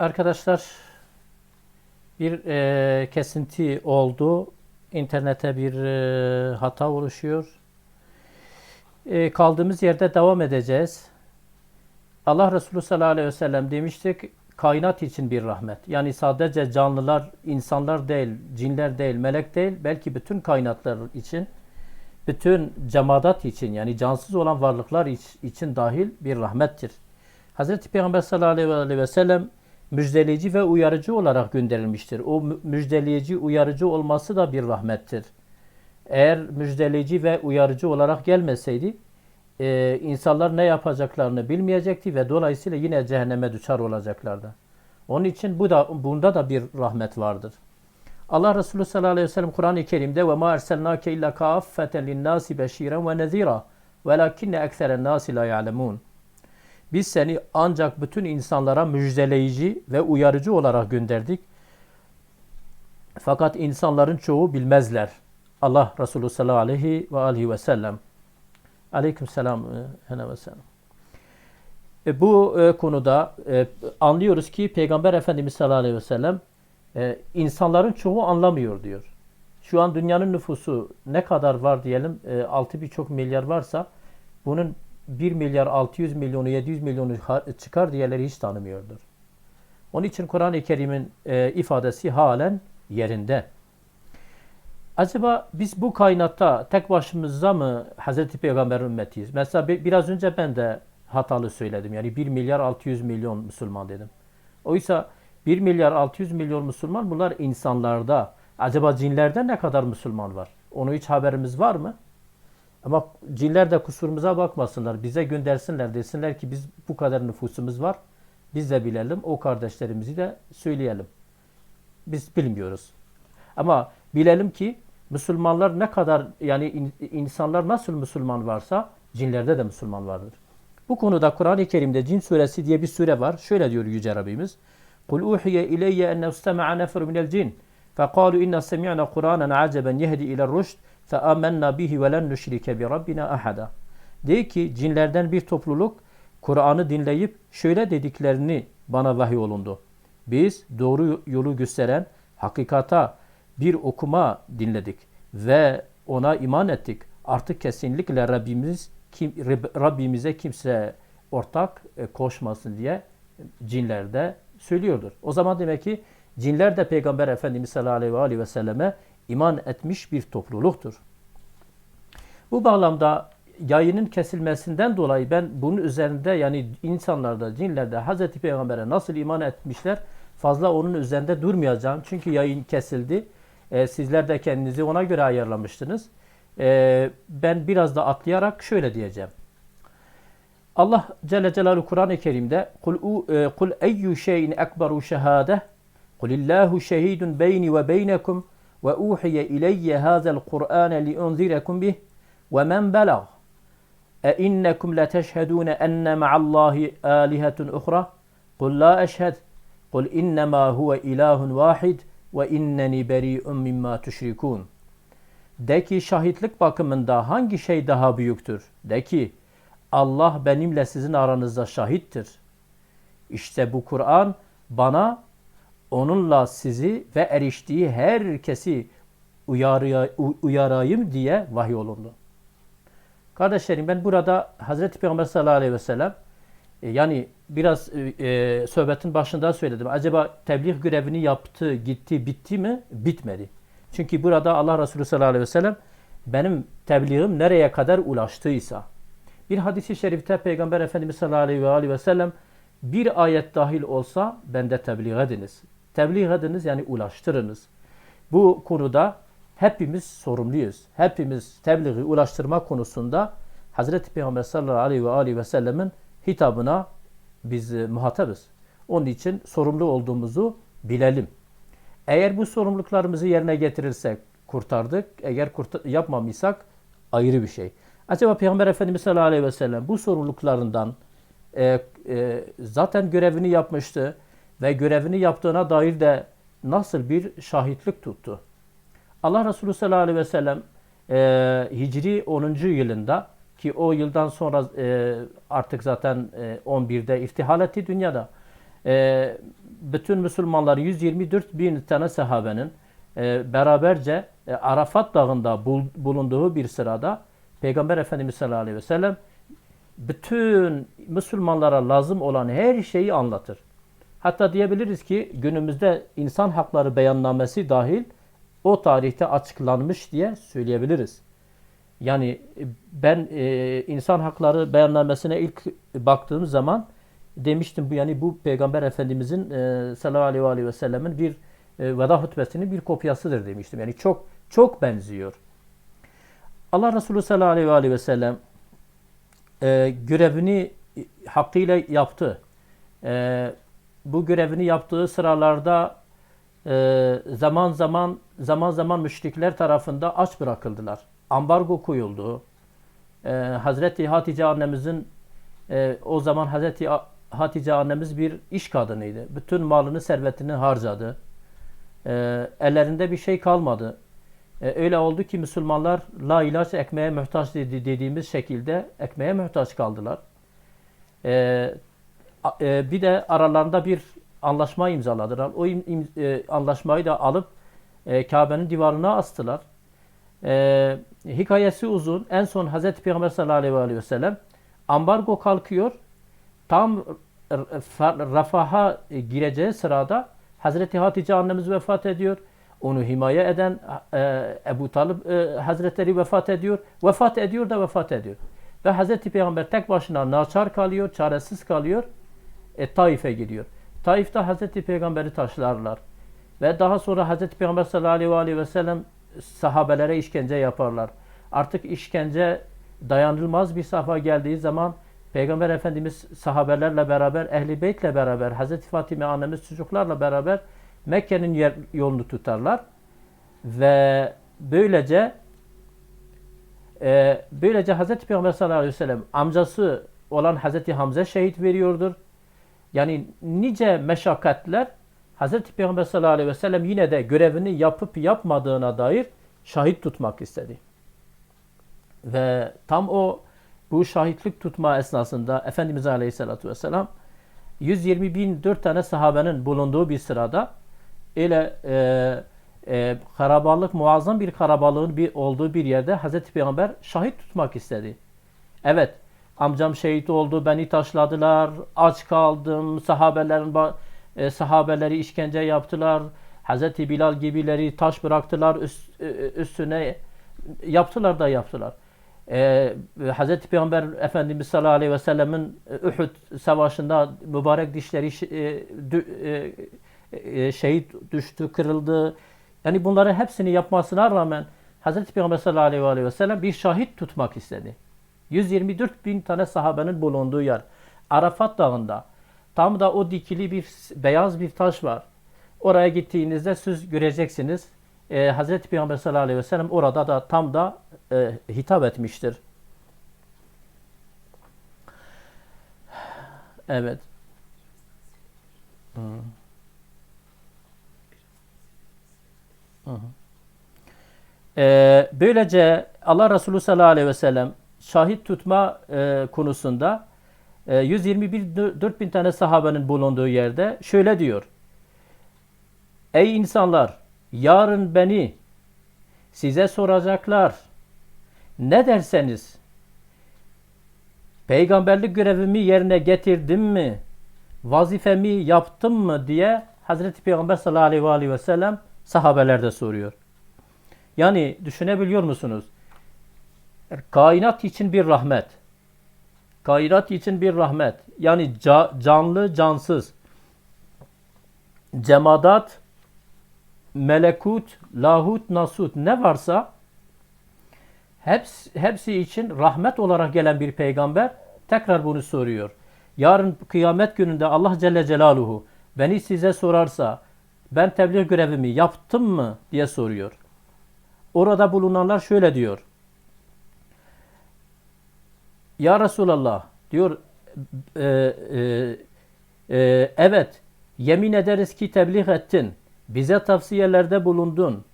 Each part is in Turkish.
Arkadaşlar bir e, kesinti oldu. İnternete bir e, hata oluşuyor. E, kaldığımız yerde devam edeceğiz. Allah Resulü sallallahu aleyhi ve sellem demiştik kainat için bir rahmet. Yani sadece canlılar, insanlar değil, cinler değil, melek değil, belki bütün kainatlar için, bütün cemadat için yani cansız olan varlıklar iç- için dahil bir rahmettir. Hazreti Peygamber sallallahu aleyhi ve sellem müjdeleyici ve uyarıcı olarak gönderilmiştir. O mü- müjdeleyici, uyarıcı olması da bir rahmettir. Eğer müjdeleyici ve uyarıcı olarak gelmeseydi, e, insanlar ne yapacaklarını bilmeyecekti ve dolayısıyla yine cehenneme düşer olacaklardı. Onun için bu da bunda da bir rahmet vardır. Allah Resulü sallallahu aleyhi ve sellem Kur'an-ı Kerim'de ve ma erselnake illa kaaffeten linnâsi beşîren ve nezîra velakinne ekseren nâsi la ya'lemûn. Biz seni ancak bütün insanlara müjdeleyici ve uyarıcı olarak gönderdik. Fakat insanların çoğu bilmezler. Allah Resulü sallallahu aleyhi ve aleyhi ve sellem. Aleyküm e, selam. E, bu e, konuda anlıyoruz ki Peygamber Efendimiz sallallahu aleyhi ve sellem insanların çoğu anlamıyor diyor. Şu an dünyanın nüfusu ne kadar var diyelim e, 6 birçok milyar varsa bunun 1 milyar 600 milyonu 700 milyonu çıkar diğerleri hiç tanımıyordur. Onun için Kur'an-ı Kerim'in e, ifadesi halen yerinde. Acaba biz bu kainatta tek başımıza mı Hazreti Peygamber ümmetiyiz? Mesela bi- biraz önce ben de hatalı söyledim. Yani 1 milyar 600 milyon Müslüman dedim. Oysa 1 milyar 600 milyon Müslüman bunlar insanlarda. Acaba cinlerde ne kadar Müslüman var? Onu hiç haberimiz var mı? Ama cinler de kusurumuza bakmasınlar. Bize göndersinler. Desinler ki biz bu kadar nüfusumuz var. Biz de bilelim. O kardeşlerimizi de söyleyelim. Biz bilmiyoruz. Ama bilelim ki Müslümanlar ne kadar yani in- insanlar nasıl Müslüman varsa cinlerde de Müslüman vardır. Bu konuda Kur'an-ı Kerim'de Cin suresi diye bir sure var. Şöyle diyor Yüce Rabbimiz. Kul uhiye ileyye enne istema'a nefer minel cin. Fekalu inna semi'na Kur'anen aceben yehdi ile rüşd. Feamennâ bihi ve len nüşrike bi Rabbina ahada. De ki cinlerden bir topluluk Kur'an'ı dinleyip şöyle dediklerini bana vahiy olundu. Biz doğru yolu gösteren hakikata bir okuma dinledik ve ona iman ettik. Artık kesinlikle Rabbimiz kim, Rab- Rabbimize kimse ortak e, koşmasın diye cinler de söylüyordur. O zaman demek ki cinler de Peygamber Efendimiz sallallahu aleyhi ve selleme iman etmiş bir topluluktur. Bu bağlamda yayının kesilmesinden dolayı ben bunun üzerinde yani insanlarda, cinlerde Hazreti Peygamber'e nasıl iman etmişler fazla onun üzerinde durmayacağım. Çünkü yayın kesildi. Ee, sizler de kendinizi ona göre ayarlamıştınız. Ee, ben biraz da atlayarak şöyle diyeceğim. Allah Celle Celaluhu Kur'an-ı Kerim'de kul, e, kul eyyu şeyin ekberu şehade kulillahu şehidun beyni ve beynekum ve uhiye ileyye hazel Kur'ane li unzirekum bih. Ve men belag e innekum leteşhedune enne ma'allahi alihetun uhra kul la eşhed. Kul innema huve ilahun vahid ve inneni beri'un mimma tüşrikun de ki şahitlik bakımında hangi şey daha büyüktür? De ki Allah benimle sizin aranızda şahittir. İşte bu Kur'an bana onunla sizi ve eriştiği herkesi uyarayım diye vahiy olundu. Kardeşlerim ben burada Hazreti Peygamber sallallahu aleyhi ve sellem e, yani biraz e, e, sohbetin başında söyledim. Acaba tebliğ görevini yaptı, gitti, bitti mi? Bitmedi. Çünkü burada Allah Resulü sallallahu aleyhi ve sellem benim tebliğim nereye kadar ulaştıysa bir hadisi şerifte Peygamber Efendimiz sallallahu aleyhi ve sellem bir ayet dahil olsa bende tebliğ ediniz. Tebliğ ediniz yani ulaştırınız. Bu konuda hepimiz sorumluyuz. Hepimiz tebliği ulaştırma konusunda Hazreti Peygamber sallallahu aleyhi ve aleyhi ve sellemin hitabına biz e, muhatabız. Onun için sorumlu olduğumuzu bilelim. Eğer bu sorumluluklarımızı yerine getirirsek kurtardık. Eğer kurta- yapmamışsak ayrı bir şey. Acaba Peygamber Efendimiz sallallahu aleyhi ve sellem bu sorumluluklarından e, e, zaten görevini yapmıştı ve görevini yaptığına dair de nasıl bir şahitlik tuttu? Allah Resulü sallallahu aleyhi ve sellem e, Hicri 10. yılında ki o yıldan sonra e, artık zaten e, 11'de irtihal etti dünyada. E, bütün Müslümanların 124 bin tane sahabenin e, beraberce e, Arafat Dağı'nda bul- bulunduğu bir sırada Peygamber Efendimiz sallallahu aleyhi ve sellem bütün Müslümanlara lazım olan her şeyi anlatır. Hatta diyebiliriz ki günümüzde insan hakları beyannamesi dahil o tarihte açıklanmış diye söyleyebiliriz. Yani e, ben e, insan hakları beyannamesine ilk baktığım zaman demiştim bu yani bu Peygamber Efendimizin e, sallallahu aleyhi ve sellemin bir e, veda hutbesinin bir kopyasıdır demiştim. Yani çok çok benziyor. Allah Resulü sallallahu aleyhi ve sellem e, görevini hakkıyla yaptı. E, bu görevini yaptığı sıralarda e, zaman zaman zaman zaman müşrikler tarafında aç bırakıldılar. Ambargo koyuldu. E, Hazreti Hatice annemizin e, o zaman Hazreti Hatice annemiz bir iş kadınıydı. Bütün malını, servetini harcadı. E, ellerinde bir şey kalmadı. E, öyle oldu ki Müslümanlar la ilaç ekmeğe muhtaç dedi, dediğimiz şekilde ekmeğe muhtaç kaldılar. E, e, bir de aralarında bir anlaşma imzaladılar. O e, anlaşmayı da alıp e, Kabe'nin divarına astılar. Hikayesi uzun. En son Hazreti Peygamber sallallahu aleyhi ve sellem ambargo kalkıyor. Tam rafaha gireceği sırada Hazreti Hatice annemiz vefat ediyor. Onu himaye eden e, Ebu Talib Hazretleri vefat ediyor. Vefat ediyor da vefat ediyor. Ve Hazreti Peygamber tek başına naçar kalıyor, çaresiz kalıyor. E, Taif'e gidiyor. Taif'te Hazreti Peygamber'i taşlarlar. Ve daha sonra Hazreti Peygamber sallallahu aleyhi ve sellem sahabelere işkence yaparlar. Artık işkence dayanılmaz bir safha geldiği zaman Peygamber Efendimiz sahabelerle beraber, Ehli Beyt'le beraber, Hazreti Fatime annemiz çocuklarla beraber Mekke'nin yolunu tutarlar. Ve böylece e, böylece Hazreti Peygamber sallallahu aleyhi ve sellem amcası olan Hazreti Hamza şehit veriyordur. Yani nice meşakkatler Hazreti Peygamber sallallahu aleyhi ve sellem yine de görevini yapıp yapmadığına dair şahit tutmak istedi. Ve tam o bu şahitlik tutma esnasında Efendimiz Aleyhisselatü Vesselam 120 bin dört tane sahabenin bulunduğu bir sırada öyle e, e, karabalık muazzam bir karabalığın bir olduğu bir yerde Hazreti Peygamber şahit tutmak istedi. Evet amcam şehit oldu beni taşladılar aç kaldım sahabelerin e, sahabeleri işkence yaptılar. Hazreti Bilal gibileri taş bıraktılar üst, e, üstüne yaptılar da yaptılar. Ee, Hazreti Peygamber Efendimiz sallallahu aleyhi ve sellemin e, Uhud savaşında mübarek dişleri e, e, e, şehit düştü, kırıldı. Yani bunların hepsini yapmasına rağmen Hazreti Peygamber sallallahu aleyhi ve sellem bir şahit tutmak istedi. 124 bin tane sahabenin bulunduğu yer. Arafat Dağı'nda. Tam da o dikili bir beyaz bir taş var. Oraya gittiğinizde siz göreceksiniz. Ee, Hazreti Peygamber sallallahu aleyhi ve sellem orada da tam da e, hitap etmiştir. Evet. Hı hı. Ee, böylece Allah Resulü sallallahu aleyhi ve sellem şahit tutma e, konusunda e, 121 4 bin tane sahabenin bulunduğu yerde şöyle diyor. Ey insanlar yarın beni size soracaklar. Ne derseniz peygamberlik görevimi yerine getirdim mi? Vazifemi yaptım mı diye Hazreti Peygamber sallallahu aleyhi ve sellem sahabelerde soruyor. Yani düşünebiliyor musunuz? Kainat için bir rahmet. Kainat için bir rahmet. Yani ca- canlı cansız. Cemadat, melekut, lahut, nasut ne varsa hepsi, hepsi için rahmet olarak gelen bir peygamber tekrar bunu soruyor. Yarın kıyamet gününde Allah Celle Celaluhu beni size sorarsa ben tebliğ görevimi yaptım mı diye soruyor. Orada bulunanlar şöyle diyor. Ya Resulallah diyor e, e, e, evet yemin ederiz ki tebliğ ettin. Bize tavsiyelerde bulundun.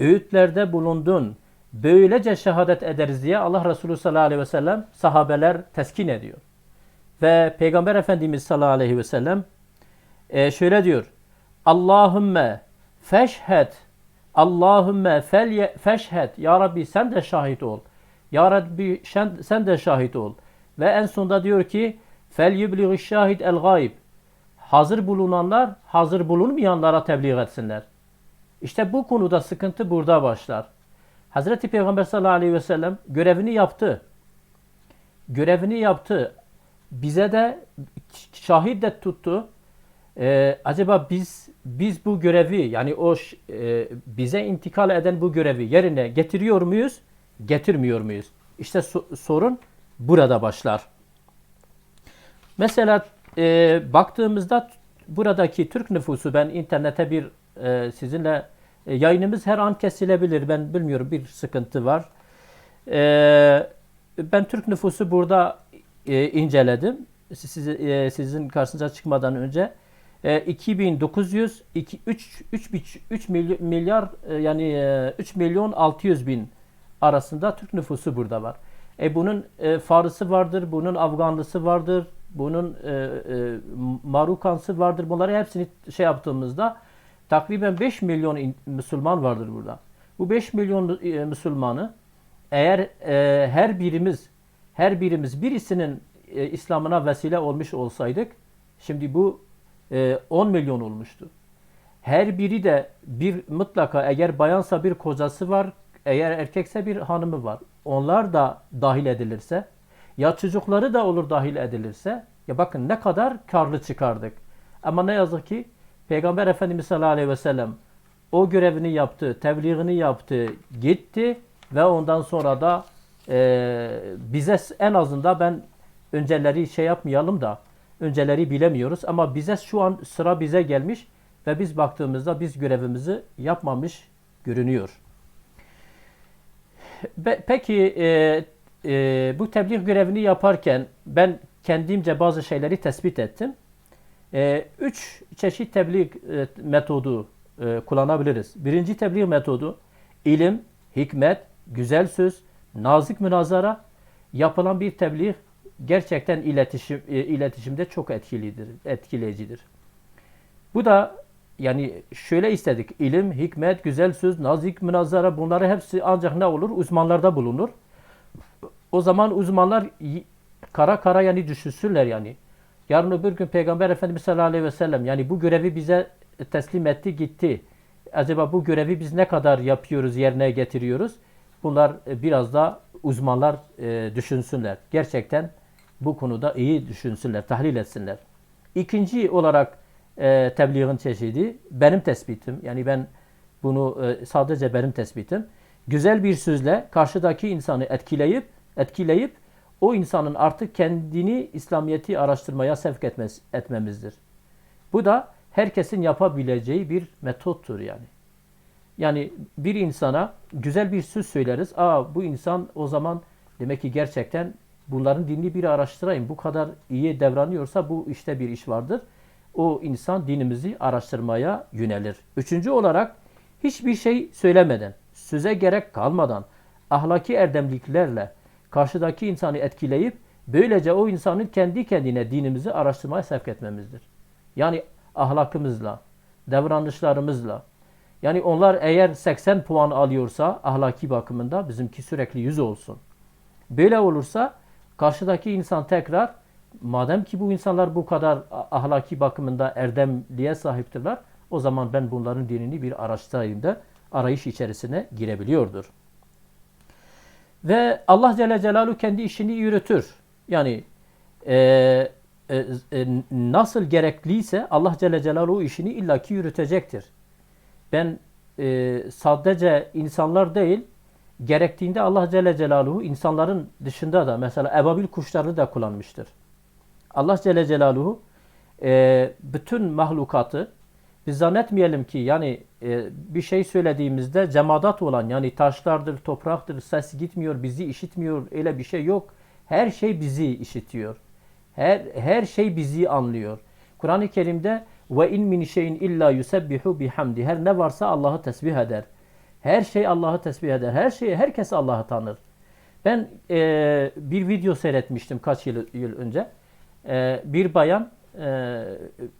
Öğütlerde bulundun. Böylece şehadet ederiz diye Allah Resulü sallallahu aleyhi ve sellem sahabeler teskin ediyor. Ve Peygamber Efendimiz sallallahu aleyhi ve sellem e, şöyle diyor. Allahümme feşhed Allahümme feşhed Ya Rabbi sen de şahit ol. Ya Rabbi sen, sen de şahit ol. Ve en sonunda diyor ki fel yubliği şahid el gayb. Hazır bulunanlar hazır bulunmayanlara tebliğ etsinler. İşte bu konuda sıkıntı burada başlar. Hazreti Peygamber sallallahu aleyhi ve sellem görevini yaptı. Görevini yaptı. Bize de şahit de tuttu. Ee, acaba biz biz bu görevi yani o e, bize intikal eden bu görevi yerine getiriyor muyuz? Getirmiyor muyuz? İşte so- sorun burada başlar. Mesela e, baktığımızda buradaki Türk nüfusu ben internete bir e, sizinle e, yayınımız her an kesilebilir. Ben bilmiyorum bir sıkıntı var. E, ben Türk nüfusu burada e, inceledim. Siz, e, sizin karşınıza çıkmadan önce e, 2900 2 3 3 3 milyar, milyar e, yani e, 3 milyon 600 bin arasında Türk nüfusu burada var. E bunun e, Farisi vardır, bunun Afganlısı vardır, bunun e, e, Marukansı vardır. Bunları hepsini şey yaptığımızda takriben 5 milyon in- Müslüman vardır burada. Bu 5 milyon e, Müslümanı eğer e, her birimiz her birimiz birisinin e, İslam'ına vesile olmuş olsaydık şimdi bu e, 10 milyon olmuştu. Her biri de bir mutlaka eğer bayansa bir kocası var, eğer erkekse bir hanımı var. Onlar da dahil edilirse ya çocukları da olur dahil edilirse ya bakın ne kadar karlı çıkardık. Ama ne yazık ki Peygamber Efendimiz sallallahu aleyhi ve sellem o görevini yaptı, tebliğini yaptı, gitti ve ondan sonra da e, bize en azından ben önceleri şey yapmayalım da önceleri bilemiyoruz ama bize şu an sıra bize gelmiş ve biz baktığımızda biz görevimizi yapmamış görünüyor. Peki e, e, bu tebliğ görevini yaparken ben kendimce bazı şeyleri tespit ettim. E, üç çeşit tebliğ e, metodu e, kullanabiliriz. Birinci tebliğ metodu ilim, hikmet, güzel söz, nazik münazara yapılan bir tebliğ gerçekten iletişim e, iletişimde çok etkilidir, etkileyicidir. Bu da yani şöyle istedik. İlim, hikmet, güzel söz, nazik münazara bunları hepsi ancak ne olur? Uzmanlarda bulunur. O zaman uzmanlar kara kara yani düşünsünler yani. Yarın öbür gün Peygamber Efendimiz sallallahu aleyhi ve sellem yani bu görevi bize teslim etti gitti. Acaba bu görevi biz ne kadar yapıyoruz, yerine getiriyoruz? Bunlar e, biraz da uzmanlar e, düşünsünler. Gerçekten bu konuda iyi düşünsünler, tahlil etsinler. İkinci olarak e, tebliğin çeşidi benim tespitim. Yani ben bunu e, sadece benim tespitim. Güzel bir sözle karşıdaki insanı etkileyip etkileyip o insanın artık kendini İslamiyet'i araştırmaya sevk etmez, etmemizdir. Bu da herkesin yapabileceği bir metottur yani. Yani bir insana güzel bir söz söyleriz. Aa bu insan o zaman demek ki gerçekten bunların dinini bir araştırayım. Bu kadar iyi davranıyorsa bu işte bir iş vardır. O insan dinimizi araştırmaya yönelir. Üçüncü olarak hiçbir şey söylemeden, söze gerek kalmadan, ahlaki erdemliklerle karşıdaki insanı etkileyip böylece o insanın kendi kendine dinimizi araştırmaya sevk etmemizdir. Yani ahlakımızla, davranışlarımızla. Yani onlar eğer 80 puan alıyorsa ahlaki bakımında bizimki sürekli 100 olsun. Böyle olursa karşıdaki insan tekrar madem ki bu insanlar bu kadar ahlaki bakımında erdemliğe sahiptirler o zaman ben bunların dinini bir araştırayım da arayış içerisine girebiliyordur. Ve Allah Celle Celaluhu kendi işini yürütür. Yani e, e, e, nasıl gerekliyse Allah Celle Celaluhu işini illaki yürütecektir. Ben e, sadece insanlar değil, gerektiğinde Allah Celle Celaluhu insanların dışında da mesela ebabil kuşlarını da kullanmıştır. Allah Celle Celaluhu e, bütün mahlukatı biz zannetmeyelim ki yani e, bir şey söylediğimizde cemadat olan yani taşlardır, topraktır, ses gitmiyor, bizi işitmiyor öyle bir şey yok. Her şey bizi işitiyor. Her her şey bizi anlıyor. Kur'an-ı Kerim'de ve in min şeyin illa yusebbihu bihamdi. Her ne varsa Allah'ı tesbih eder. Her şey Allah'ı tesbih eder. Her şey herkes Allah'ı tanır. Ben e, bir video seyretmiştim kaç yıl, yıl önce. E, bir bayan e,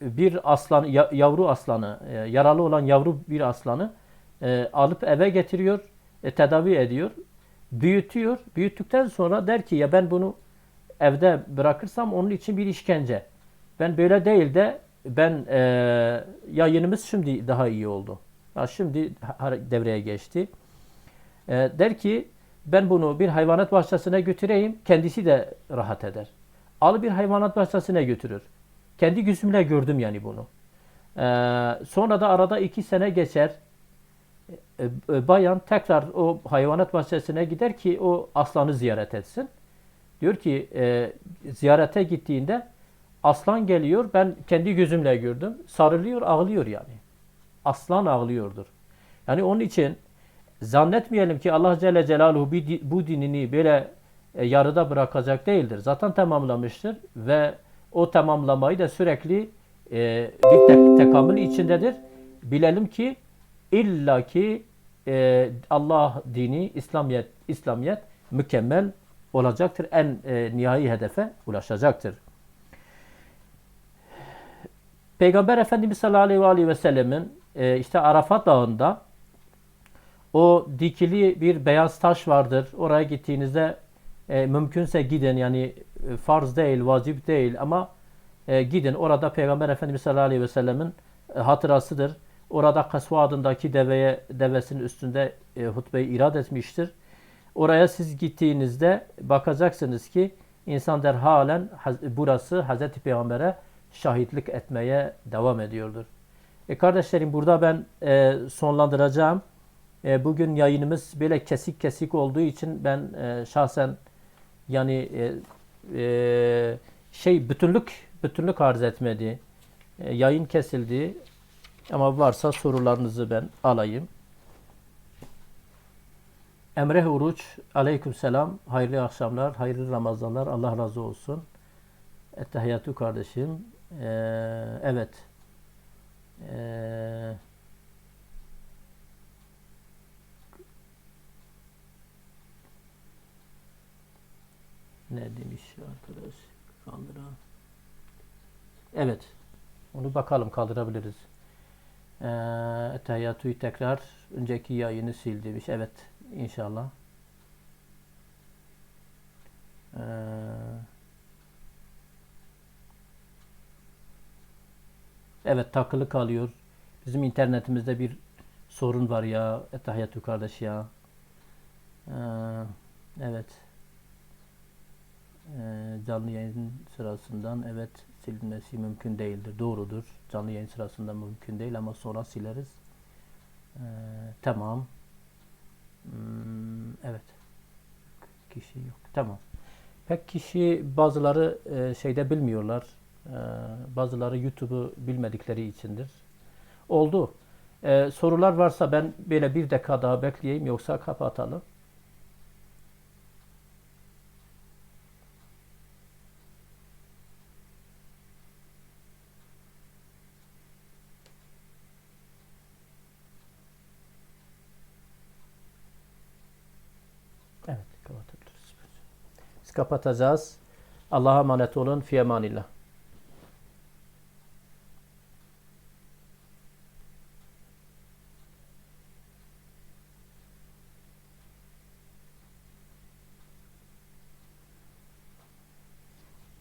bir aslan ya- yavru aslanı e, yaralı olan yavru bir aslanı e, alıp eve getiriyor, tedavi ediyor, büyütüyor. Büyüttükten sonra der ki ya ben bunu evde bırakırsam onun için bir işkence. Ben böyle değil de ben e, yayınımız şimdi daha iyi oldu. Ya şimdi devreye geçti. Der ki ben bunu bir hayvanat bahçesine götüreyim, kendisi de rahat eder. Al bir hayvanat bahçesine götürür. Kendi gözümle gördüm yani bunu. E, sonra da arada iki sene geçer. E, e, bayan tekrar o hayvanat bahçesine gider ki o aslanı ziyaret etsin. Diyor ki e, ziyarete gittiğinde aslan geliyor. Ben kendi gözümle gördüm. Sarılıyor, ağlıyor yani. Aslan ağlıyordur. Yani onun için zannetmeyelim ki Allah Celle Celaluhu bu dinini böyle yarıda bırakacak değildir. Zaten tamamlamıştır ve o tamamlamayı da sürekli e, bir tek, tekamül içindedir. Bilelim ki illaki e, Allah dini, İslamiyet, İslamiyet mükemmel olacaktır. En e, nihai hedefe ulaşacaktır. Peygamber Efendimiz sallallahu aleyhi ve sellemin e, işte Arafat Dağı'nda o dikili bir beyaz taş vardır. Oraya gittiğinizde e, mümkünse gidin yani e, farz değil, vacip değil ama e, gidin. Orada Peygamber Efendimiz sallallahu aleyhi ve sellemin e, hatırasıdır. Orada Kasva adındaki deveye, devesinin üstünde e, hutbeyi irad etmiştir. Oraya siz gittiğinizde bakacaksınız ki insan derhalen Haz- burası Hazreti Peygamber'e şahitlik etmeye devam ediyordur. E kardeşlerim burada ben e, sonlandıracağım. E, bugün yayınımız böyle kesik kesik olduğu için ben e, şahsen yani e, e, şey bütünlük bütünlük arz etmedi. E, yayın kesildi. Ama varsa sorularınızı ben alayım. Emre Uruç, aleyküm selam. Hayırlı akşamlar, hayırlı Ramazanlar. Allah razı olsun. Ettehiyyatü kardeşim. Ee, evet. Ee, ne demiş arkadaş? Kaldıra. Evet. Onu bakalım kaldırabiliriz. Ee, Ettehiyyatü'yü tekrar önceki yayını sil demiş. Evet. inşallah. Ee, evet takılı kalıyor. Bizim internetimizde bir sorun var ya. Ettehiyyatü kardeş ya. Ee, evet. Ee, canlı yayın sırasından evet silinmesi mümkün değildir. Doğrudur. Canlı yayın sırasında mümkün değil ama sonra sileriz. Ee, tamam. Hmm, evet. Kişi yok. Tamam. Pek kişi bazıları e, şeyde bilmiyorlar. E, bazıları YouTube'u bilmedikleri içindir. Oldu. E, sorular varsa ben böyle bir dakika daha bekleyeyim yoksa kapatalım. Evet kapatabiliriz. Biz kapatacağız. Allah'a emanet olun. Fi emanillah.